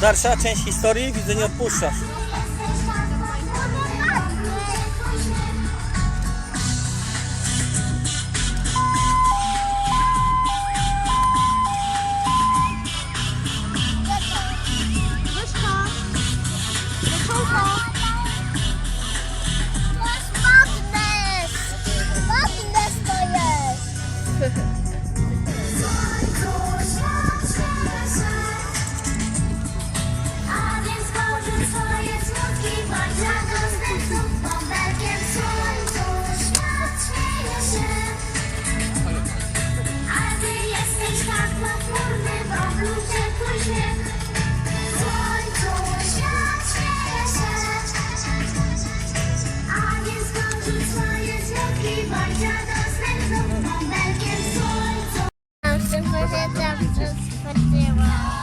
Dalsza część historii, widzę nie odpuszczasz. 对吧？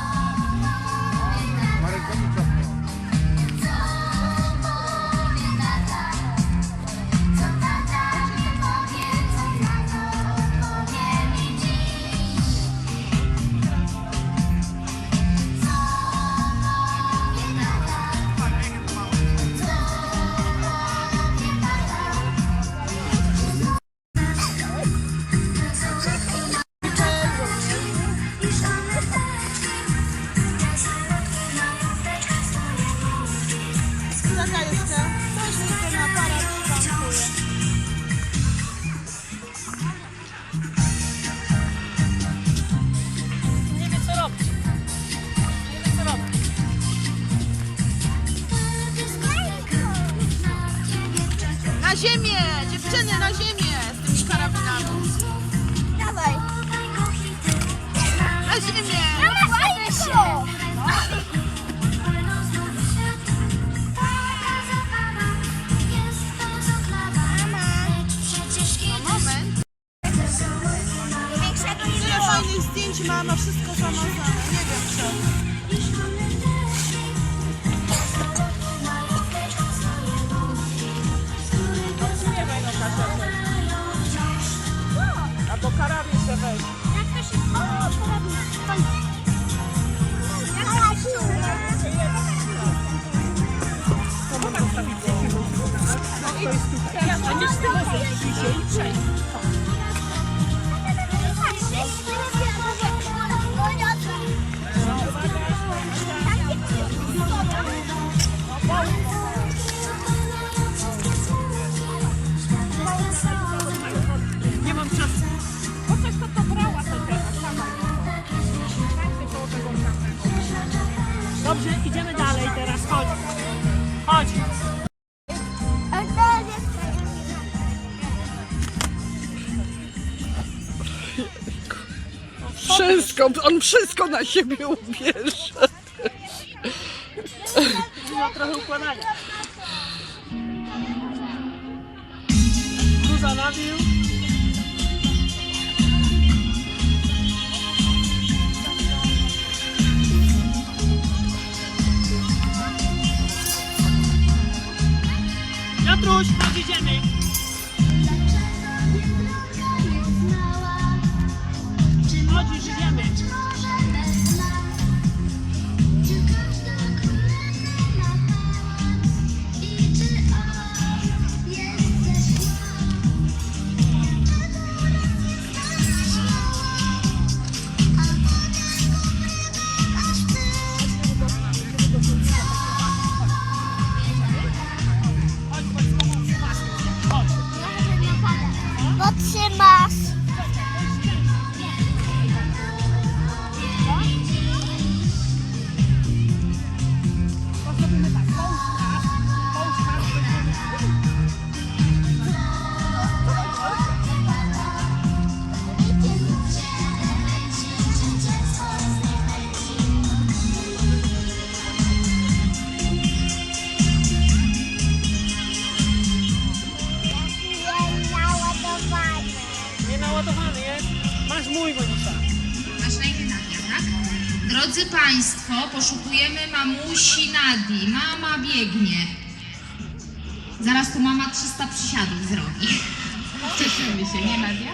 Nie wie co robić. Nie wie co robić. Na ziemię! Dziewczyny, na ziemię! Z tymi karabinami. Dawaj! Na ziemię! Fajnych zdjęć ma, ma wszystko zamazane. Nie wiem kasetę. Albo karabin se weź. Będziesz z tego dzisiaj przejść. Nie Wszystko, on wszystko na siebie ubierze. No, trochę układania. Gruza nabił. Drodzy Państwo, poszukujemy mamusi Nadi. Mama biegnie. Zaraz tu mama 300 przysiadów zrobi. Cieszymy się, nie Nadia?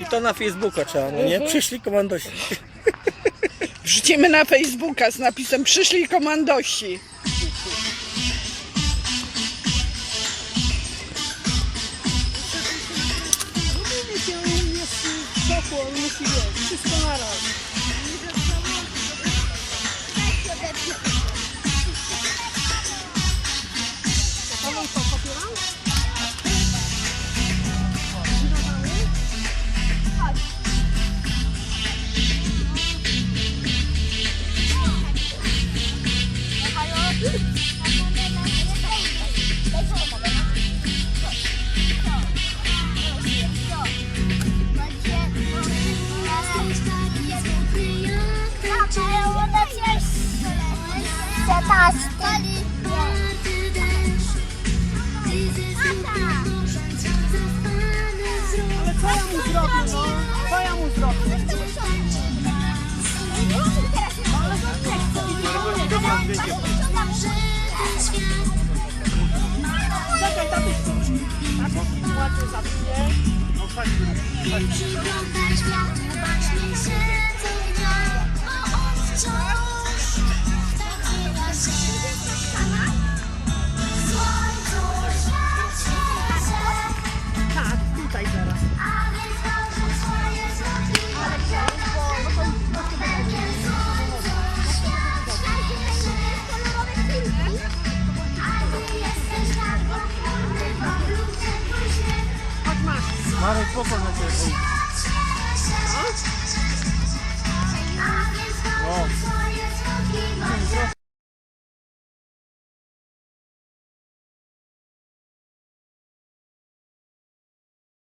I to na Facebooka trzeba, no nie? Przyszli komandosi. Wrzucimy na Facebooka z napisem przyszli komandosi. Czekaj, tatuś później. Tatuś ładnie zapnie. No tak, tak. popcorn at your home? Huh? Wow.